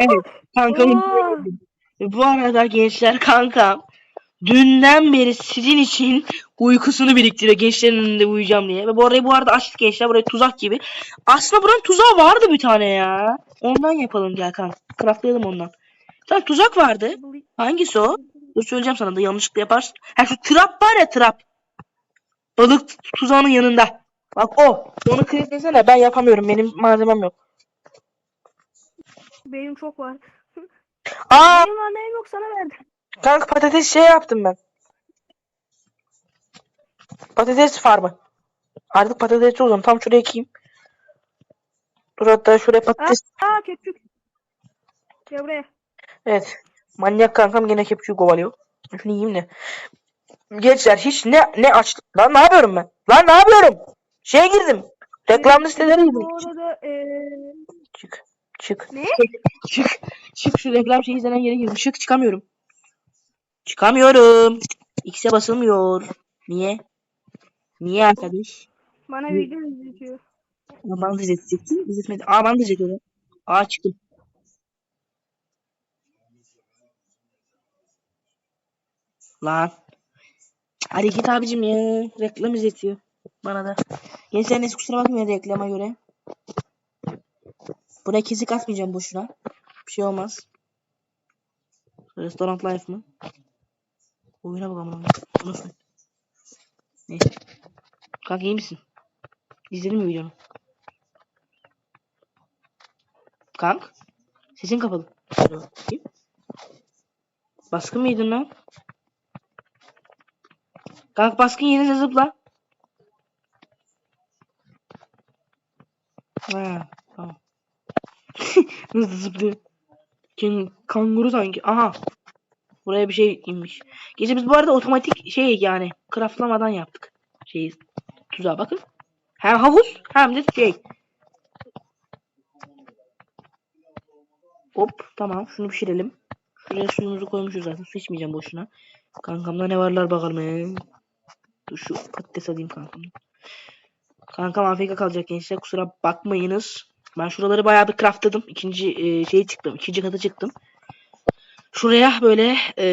Evet kankamın bu arada gençler kankam dünden beri sizin için uykusunu biriktiriyor gençlerin önünde uyuyacağım diye. Ve bu arayı bu arada açtık gençler burayı tuzak gibi. Aslında buranın tuzağı vardı bir tane ya. Ondan yapalım gel kanka. Craftlayalım ondan. Bir tane tuzak vardı. Hangisi o? Dur söyleyeceğim sana da yanlışlıkla yaparsın. Ha şu trap var ya trap. Balık tuzağının yanında. Bak o. Onu kreditlesene ben yapamıyorum. Benim malzemem yok. Benim çok var. Aa Benim var neyim yok sana verdim. kanka patates şey yaptım ben. Patates farmı. Artık patatesçi olacağım. Tam şuraya ekeyim. Dur hatta şuraya Aa, patates. aa kepçük. Gel buraya. Evet. Manyak kankam gene kepçeyi kovalıyor. Şunu yiyeyim de. Gençler hiç ne ne aç. Lan ne yapıyorum ben? Lan ne yapıyorum? Şeye girdim. Reklam listelerine girdim. Bu arada eee Çık. Çık. Ne? Çık. Çık şu reklam şey izlenen yere girdim. Çık çıkamıyorum. Çıkamıyorum. X'e basılmıyor. Niye? Niye arkadaş? bana video izletiyor. Aa, bana da izletecekti. İzletmedi. Aa bana da izletiyordu. Aa çıktım. Lan. Hadi git abicim ya. Reklam izletiyor. Bana da. Gençler neyse kusura bakmayın reklama göre. Buraya kesik atmayacağım boşuna. Bir şey olmaz. Restoran life mı? Oyuna bak amına. Bu Nasıl? Neyse. Kanka iyi misin? İzledin mi videonu? Kank? Sesin kapalı. Baskın mıydın lan? Kank baskın yerine zıpla. Ha. Nasıl zıplıyor? Kendi kanguru sanki. Aha. Buraya bir şey inmiş. Gece biz bu arada otomatik şey yani craftlamadan yaptık. Şeyi tuzağa bakın. Hem havuz hem de şey. Hop tamam şunu pişirelim. Şuraya suyumuzu koymuşuz zaten. Su içmeyeceğim boşuna. Kankamda ne varlar bakalım. He. Dur şu patates alayım kankamdan. Kankam AFK kalacak gençler kusura bakmayınız. Ben şuraları bayağı bir craftladım. İkinci e, şeyi çıktım. ikinci katı çıktım. Şuraya böyle e,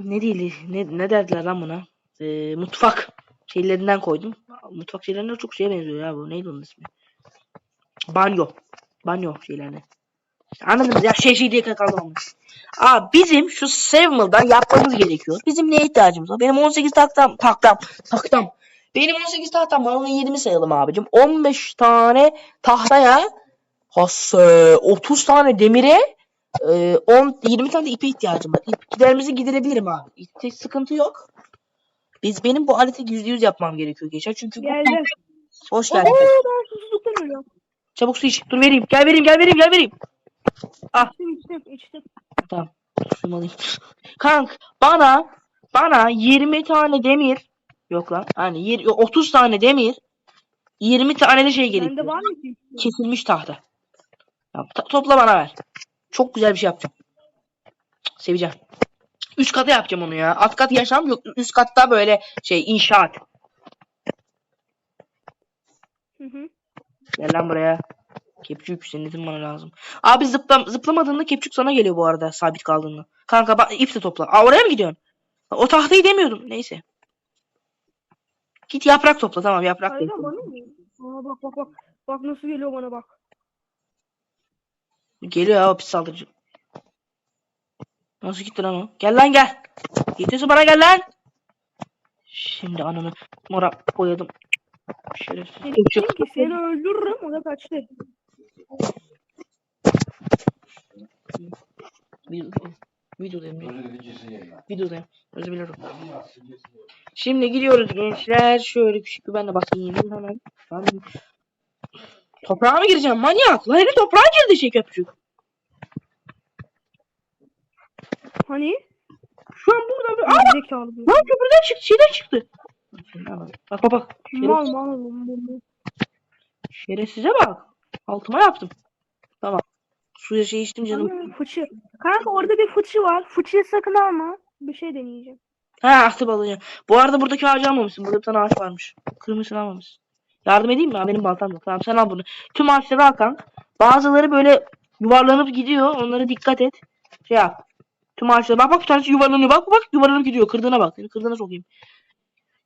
ne değil ne, ne derdiler lan buna? E, mutfak şeylerinden koydum. Mutfak şeylerine çok şeye benziyor ya bu. Neydi onun ismi? Banyo. Banyo şeylerine. Anladınız ya şey şey diye kaldım ama. Aa bizim şu Savemal'dan yapmamız gerekiyor. Bizim neye ihtiyacımız var? Benim 18 taktam taktam taktam. Benim 18 tahtam var. Onun 20 sayalım abicim. 15 tane tahtaya has 30 tane demire e, 10 20 tane de ipe ihtiyacım var. İp giderimizi giderebilirim abi. İpte sıkıntı yok. Biz benim bu aleti %100 yapmam gerekiyor geçer. Çünkü bu Geldi. hoş Oo geldin. ben susuzluktan ölüyorum. Çabuk su iç. Dur vereyim. Gel vereyim, gel vereyim, gel vereyim. İçtim içtim içtim. Tamam. Suyumu alayım. Kank bana bana 20 tane demir yok lan. Hani yir- 30 tane demir 20 tane de şey gerekiyor. Bende var mı ki? Kesilmiş tahta. Ya, to- topla bana ver. Çok güzel bir şey yapacağım. Cık, Seveceğim. Üst kata yapacağım onu ya. Alt kat yaşam yok. Üst katta böyle şey inşaat. Hı hı. Gel lan buraya. Kepçük senin bana lazım. Abi zıplam zıplamadığında kepçük sana geliyor bu arada sabit kaldığında. Kanka bak ip de topla. Aa oraya mı gidiyorsun? O tahtayı demiyordum. Neyse. Git yaprak topla tamam yaprak Hayır topla. bana mı? Aa bak bak bak. Bak nasıl geliyor bana bak. Geliyor ya pis saldırıcı. Nasıl gitti lan o? Gel lan gel. Gidiyorsun bana gel lan. Şimdi ananı mora boyadım. Şerefsiz. Dedim ki seni öldürürüm o da kaçtı. Video- Videodayım. Videodayım. Özür dilerim. Şimdi gidiyoruz gençler. Şöyle küçük bir ben de bakayım hemen. Ben... Toprağa mı gireceğim manyak? Lan herif toprağa girdi şey köpçük. Hani? Şu an burada bir... Aa Zekalı bu. lan köprüden çıktı şeyden çıktı. Bak bak bak. Mal mal. şerefsize bak. Altıma yaptım. Tamam. Suya şey içtim canım. Ama Fıçı. Kanka orada bir fıçı var. Fıçıyı sakın alma. Bir şey deneyeceğim. Ha ahtı balığı. Bu arada buradaki ağacı almamışsın. Burada bir tane ağaç varmış. Kırmızısını almamışsın. Yardım edeyim mi? Ha, benim baltam yok. Tamam sen al bunu. Tüm ağaçları al kanka. Bazıları böyle yuvarlanıp gidiyor. Onlara dikkat et. Şey yap. Tüm ağaçlara bak bak bir tanesi yuvarlanıyor. Bak bak yuvarlanıp gidiyor. Kırdığına bak. Seni kırdığına sokayım.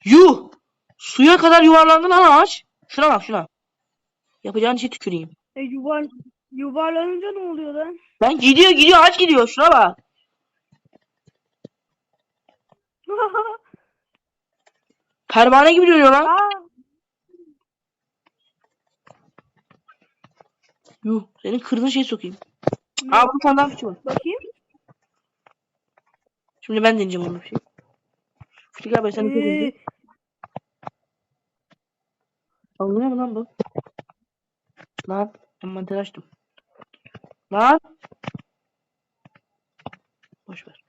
Yuh! Suya kadar yuvarlandı lan ağaç. Şuna bak şuna. Yapacağın işe tüküreyim. E, yuvar, yuvarlanınca ne oluyor lan? Lan gidiyor gidiyor ağaç gidiyor. Şuna bak. Pervane gibi dönüyor lan. Aa, Yuh. Senin kırdığın şeyi sokayım. Aa bu tane daha fıçı var. bakayım. Şimdi ben deneyeceğim onu bir şey. Fıçı ben sen de deneyeceğim. Ee, Alınıyor mu lan bu? Lan envanter açtım. Lan. Boş ver.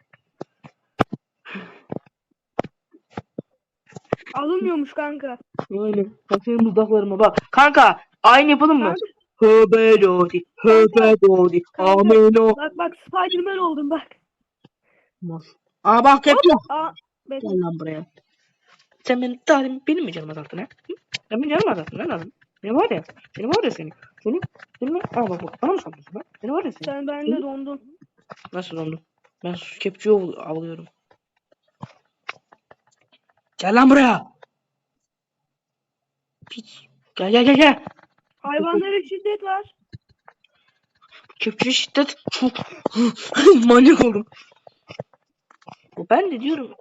alınmıyormuş kanka. Öyle. Bak senin mızraklarıma bak. Kanka aynı yapalım mı? Kanka, Höbe. Ameno. bak bak Spiderman oldum bak. Aa bak yapıyor. Aa. Gel lan buraya. Sen benim benim mi canım azalttın ha? Hı? Sen benim canımı azalttın lan adam. Seni var ya. Seni var ya seni. Seni. Seni. Aa bak bak. Bana mı saldırıyorsun lan? Seni var ya seni. Sen bende dondun. Nasıl dondum? Ben su kepçeyi av- avlıyorum. Gel lan buraya. Piç. Gel gel gel gel. Hayvanlara şiddet var. Kepçe şiddet. Çok manyak oldum. Ben de diyorum.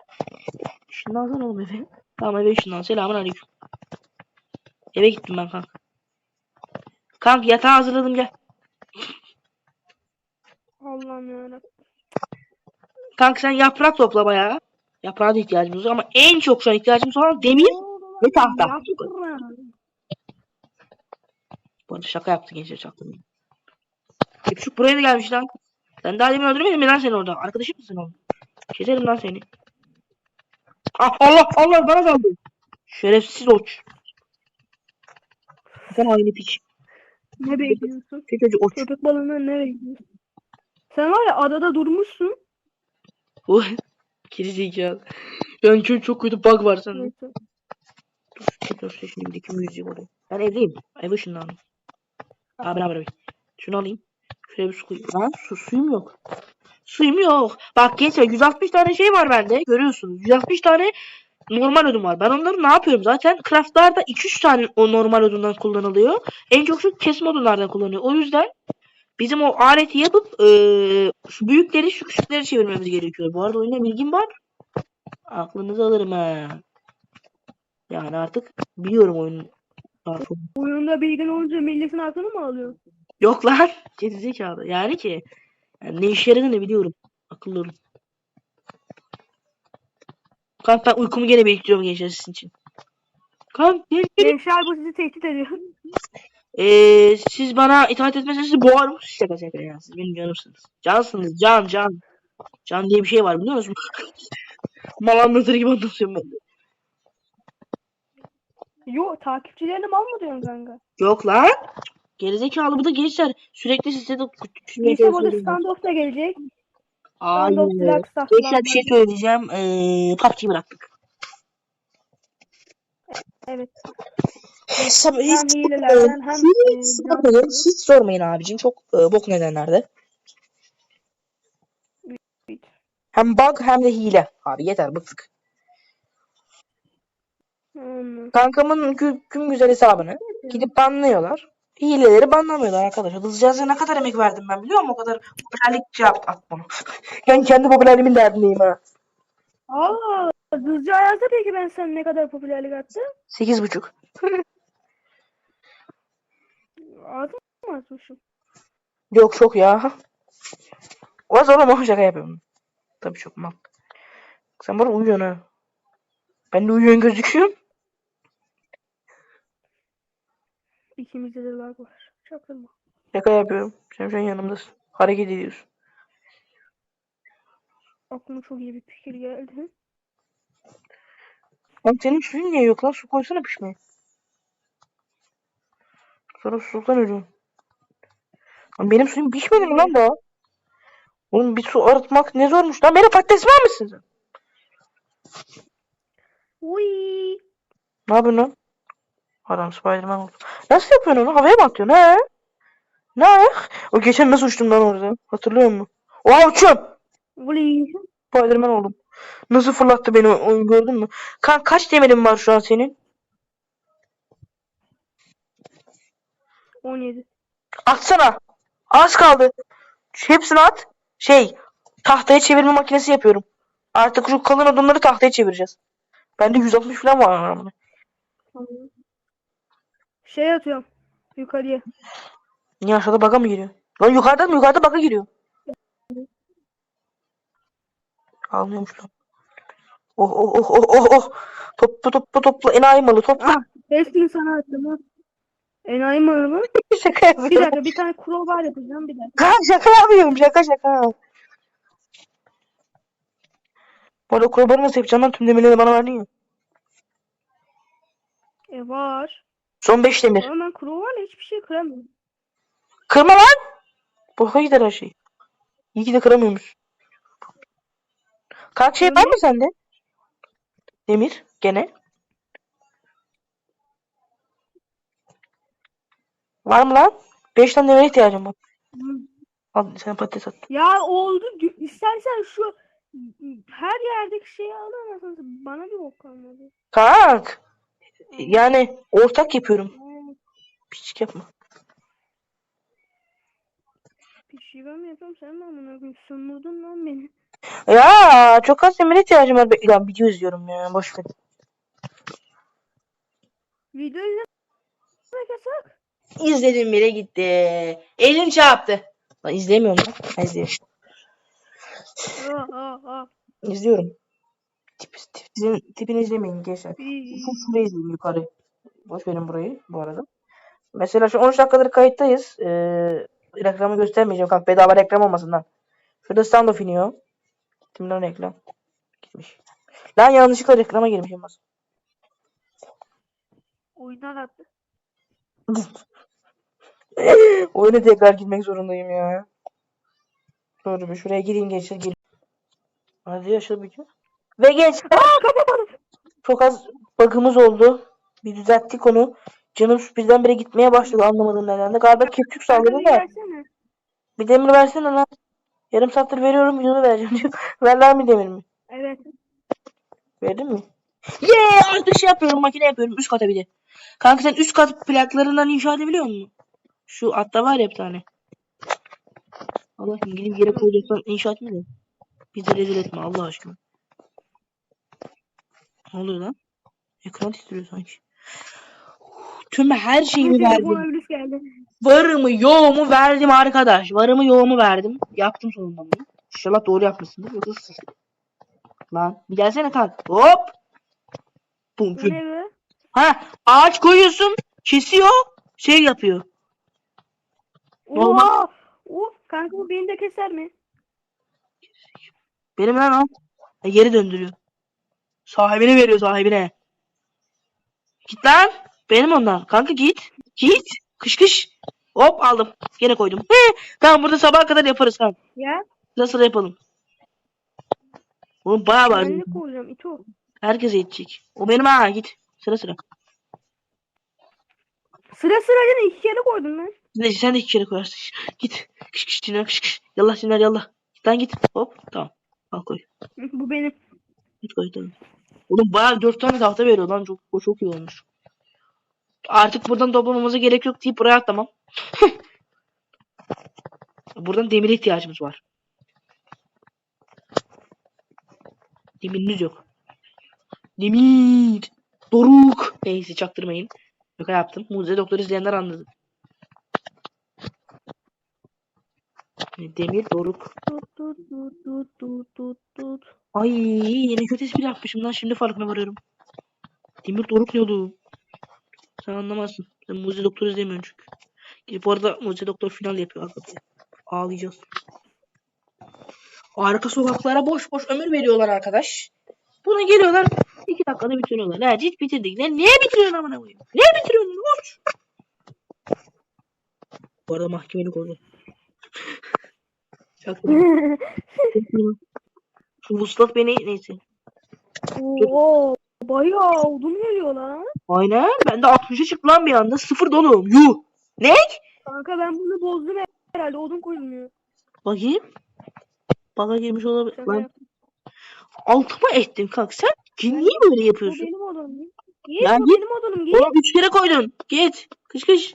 Şundan oğlum eve. Tamam eve şundan. Selamun aleyküm. Eve gittim ben kanka. Kanka yatağı hazırladım gel. Allah'ım yarabbim. Kanka sen yaprak topla bayağı. Yaprağa da ihtiyacımız var ama en çok şu an ihtiyacımız olan demir ve tahta. Bu arada şaka yaptı gençler çaktım. Kepçuk buraya da gelmiş lan. Sen daha demin öldürmedin mi lan seni orada? Arkadaşım mısın oğlum? Keserim lan seni. Ah Allah Allah bana kaldı. Şerefsiz oç. Sen aynı piç. Ne bekliyorsun? Kötücü oç. Köpek balığından ne bekliyorsun? Sen var ya adada durmuşsun. Bu gerizekalı. Yani çok, çok kötü bug var sende. Tekrar şu şimdi bir iki müzik oraya. Ben evdeyim. Ev ışınlandım. Abi ne haber? Şunu alayım. Şuraya bir su koyayım. Lan su, suyum yok. Suyum yok. Bak gençler 160 tane şey var bende. Görüyorsunuz. 160 tane normal odun var. Ben onları ne yapıyorum? Zaten craftlarda 2-3 tane o normal odundan kullanılıyor. En çok şu kesme odunlardan kullanılıyor. O yüzden bizim o aleti yapıp eee, şu büyükleri şu küçükleri çevirmemiz gerekiyor. Bu arada oyuna bilgim var. Aklınızı alırım ha. Yani artık biliyorum oyunun tarafını. Oyunda bilgin olunca milletin aklını mı alıyor? Yok lan. Gerizekalı. Yani ki yani ne işe yaradığını biliyorum. Akıllı olun. Kanka ben uykumu gene bekliyorum gençler sizin için. Kanka gel- gel- Gençler bu sizi tehdit ediyor. Ee, siz bana itaat etmezseniz sizi boğarım. Şaka şaka ya. Siz benim canımsınız. Cansınız. Can can. Can diye bir şey var biliyor musun? Mal anlatır gibi anlatıyorum ben de. Yo takipçilerine mal mı diyorsun kanka? Yok lan. Gerizekalı bu da gençler. Sürekli size de Neyse bu arada standoff da gelecek. Aynen. Gençler bir şey söyleyeceğim. Ee, PUBG'yi bıraktık. Evet. Hesap, Hem hilelerden hem e, hiç, sormayın, hiç sormayın abicim. Çok e, bok nedenlerde. Hem bug hem de hile. Abi yeter bıktık. Hmm. Kankamın gü gün güzel hesabını gidip banlıyorlar. Hileleri banlamıyorlar arkadaşlar. Hızlıca ne kadar emek verdim ben biliyor musun? O kadar popülerlik şey yaptı at bunu. ben kendi popülerliğimin derdindeyim ha. Aa, Hızcı Ayaz'da peki ben sen ne kadar popülerlik attım? Sekiz buçuk. Az mı atmışım? Yok çok ya. O zaman ama şaka yapıyorum. Tabii çok mal. Sen bana uyuyorsun ha. Ben de uyuyorsun gözüküyorum. İkimizde de lag var. Çaktırma. Şaka yapıyorum. Sen şu an yanımdasın. Hareket ediyorsun. Aklıma çok iyi bir fikir geldi. Lan senin suyun niye yok lan? Su koysana pişmeye. Sonra susuzdan ölüyorum. Lan benim suyum pişmedi mi lan daha? Oğlum bir su arıtmak ne zormuş lan. Beni patates var mısın sen? Uy. Ne yapıyorsun lan? Adam Spiderman oldu. Nasıl yapıyorsun onu? Havaya mı atıyorsun he? Ne? O geçen nasıl uçtum lan orada? Hatırlıyor musun? Oha uçuyorum. Spiderman oldum. Nasıl fırlattı beni o- oyun gördün mü? Kan kaç demirin var şu an senin? 17. Atsana. Az kaldı. Hepsini at. Şey tahtaya çevirme makinesi yapıyorum. Artık şu kalın odunları tahtaya çevireceğiz. Bende 160 falan var. amına. Tamam. Şey atıyorum. Yukarıya. Niye aşağıda baga mı giriyor? Lan yukarıda mı? Yukarıda baga giriyor. Almıyormuş lan. Oh oh oh oh oh oh. Topla topla topla enayi malı topla. Ah, hepsini sana attım ha. Enayi mi araba? şaka Bir yapıyorum. dakika bir tane crowbar yapacağım bir dakika. Ha, şaka yapıyorum şaka şaka. Bu arada kurbanı nasıl yapacağım lan tüm demirleri bana verdin ya. E var. Son 5 demir. Ama ben crowbarla hiçbir şey kıramıyorum. Kırma lan. Boka gider her şey. İyi ki de kıramıyormuş. Kaç şey var mı sende? Demir gene. Var mı lan? 5 tane demire ihtiyacım var. Al sen patates at. Ya oldu. İstersen şu her yerdeki şeyi alamazsın. Bana bir bok kalmadı. Kalk. Yani ortak yapıyorum. Piçik yapma. Bir şey ben mi yapıyorum sen mi amına koyayım? Sömürdün lan beni. Ya çok az demire ihtiyacım var. Be- Lan video izliyorum ya. Boş ver. Video izlemek yasak. İzledim bile gitti. Elim çarptı. Lan izlemiyorum lan. Ha, izliyorum. İzliyorum. Tip, tipini, tipini izlemeyin gençler. Şurayı izleyin yukarı. Boş verin burayı bu arada. Mesela şu 13 dakikadır kayıttayız. Ee, reklamı göstermeyeceğim kanka. Bedava reklam olmasın lan. Şurada standoff iniyor. Gittim lan reklam. Gitmiş. Lan yanlışlıkla reklama girmişim bas. Oyundan attı. Oyuna tekrar girmek zorundayım ya. Doğru bir şuraya gireyim gençler gireyim. Hadi yaşa bir gün. Ve Aa kapamadım. çok az bug'ımız oldu. Bir düzelttik onu. Canım birdenbire gitmeye başladı anlamadığım nedenle. Galiba kepçük Kanka saldırdı da. Bir demir versene lan. Yarım saattir veriyorum videonu vereceğim diyor. Ver lan bir demir mi? Evet. Verdin mi? Yeah! Artık şey yapıyorum makine yapıyorum üst kata bir de. Kanka sen üst kat plaklarından inşa edebiliyor musun? Şu atta var ya bir tane. Allah gidip yere koyacaksan inşa etme de. Bizi rezil etme Allah aşkına. Ne oluyor lan? Ekran titriyor sanki. Tüm her Telefona verdim. virüs geldi. Varımı yoğumu verdim arkadaş. Varımı yoğumu verdim. Yaptım sonunda bunu. İnşallah doğru yapmışsındır. Yoksa. Lan bir gelsene kalk. Hop. Bum, Bu ne be? Ha ağaç koyuyorsun. Kesiyor. Şey yapıyor. Normal. Oha! Of kanka bu beni de keser mi? Benim lan o. E, geri döndürüyor. Sahibine veriyor sahibine. Git lan. Benim ondan. Kanka git. Git. Kış kış. Hop aldım. Gene koydum. He, tamam burada sabaha kadar yaparız tamam. Ya sıra yapalım. Oğlum bayağı var. ben ne koyacağım ito. Herkese yetecek. O benim ha git. Sıra sıra. Sıra sıra yine iki kere koydum ben. Neyse sen de iki kere koyarsın. Git. Kış kış Ciner kış kış. Yallah Ciner yallah. Git lan git. Hop tamam. Al koy. Bu benim. Git koy tamam. Oğlum bayağı dört tane tahta veriyor lan. Çok, o çok iyi olmuş. Artık buradan toplamamıza gerek yok deyip buraya atlamam. buradan demire ihtiyacımız var. Demiriniz yok. Demir. Doruk. Neyse çaktırmayın. Şaka yaptım. Mucize Doktor izleyenler anladı. Demir Doruk. Tut tut tut tut tut tut. Ay yine kötü espri yapmışım lan şimdi farkına varıyorum. Demir Doruk ne oğlum? Sen anlamazsın. Sen Mucize Doktor izlemiyorsun çünkü. Gidip orada Mucize Doktor final yapıyor arkada. Ağlayacağız. Arka sokaklara boş boş ömür veriyorlar arkadaş. Bunu geliyorlar iki dakikada bitiriyorlar. Ha cid bitirdik. Lan niye bitiriyorsun amına koyayım? Niye bitiriyorsun? Uç. Bu arada mahkemelik oldu. Çaktırma. Şu vuslat beni neyse. Oo, bayağı odun geliyor lan. Aynen. Ben de 60'a çıktı lan bir anda. Sıfır dolum. Yuh. Ne? Kanka ben bunu bozdum. herhalde odun koyulmuyor. Bakayım. Baka girmiş olabilir. Şaka Lan altıma ettin kanka. Sen kim niye böyle yapıyorsun? benim odunum. Git Ya git. benim odunum git. Oğlum üç kere koydun. Git. Kış kış.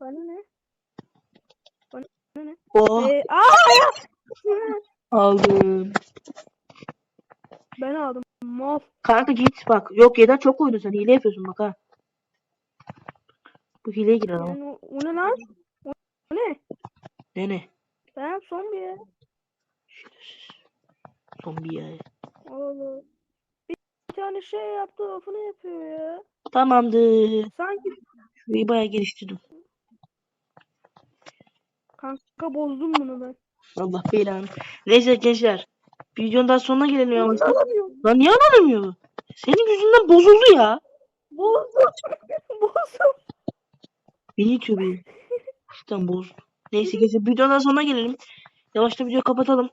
Bana ne? Oh Ee, aa aldım. Ben aldım. Mal. Kanka git bak. Yok yeden çok koydun sen. Hile yapıyorsun bak ha. Bu hileye girer ama. Yani o, ne lan? O, o ne? Ne ne? Ben son bir ya. Bir ya. Allah. Bir, bir tane şey yaptı lafını yapıyor ya. Tamamdır. Sanki Şurayı bayağı geliştirdim. kanka bozdum bunu ben. Allah belanı. Neyse gençler. Videonun daha sonuna gelelim. Alamıyorum. Lan niye anlamıyor bu? Senin yüzünden bozuldu ya. Bozdum. bozdum. Beni itiyor beni. Cidden bozdu. Neyse gençler videonun daha sonuna gelelim. Yavaştan videoyu kapatalım.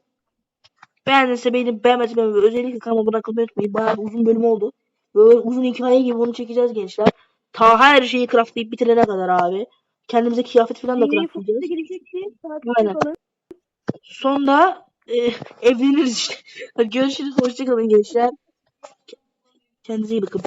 Beğendiyse beğenip beğenmezse beğenmeyi özellikle kanalıma bırakmayı unutmayın. Bayağı uzun bölüm oldu. Böyle uzun hikaye gibi onu çekeceğiz gençler. Ta her şeyi craftlayıp bitirene kadar abi. Kendimize kıyafet falan da craftlayacağız. Aynen. Sonra e, evleniriz işte. Görüşürüz. Hoşçakalın gençler. Kendinize iyi bakın.